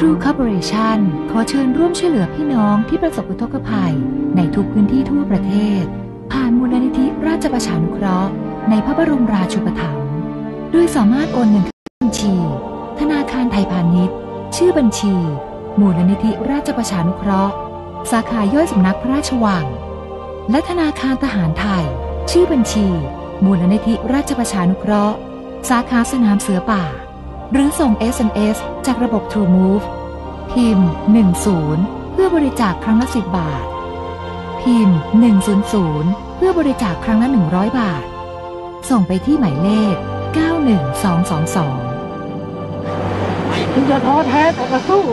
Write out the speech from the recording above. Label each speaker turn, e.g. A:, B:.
A: True Corporation ขอเชิญร่วมช่วยเหลือพี่น้องที่ประสบอุทกภัย ในทุกพื้นที่ทั่วประเทศ ผ่านมูลนิธิราชประชานุเคราะห์ ในพระบรมราชูปถัมภ์โดยสามารถโอนเงินเข้าบัญชี ธนาคารไทยพาณิชย์ ชื่อบัญชี มูลนิธิราชประชานุเคราะห์ สาขาย่อยสำนักพระราชวัง และธนาคารทหารไทย ชื่อบัญชี มูลนิธิราชประชานุเคราะห์ สาขาสนามเสือป่า หรือส่ง SMS จากระบบ True Move พิมพ์ 10 เพื่อบริจาคครั้งละ 10 บาท พิมพ์ 100 เพื่อบริจาคครั้งละ 100 บาท ส่งไปที่หมายเลข 91222
B: คุณอย่าท้อแท้แต่ก็สู้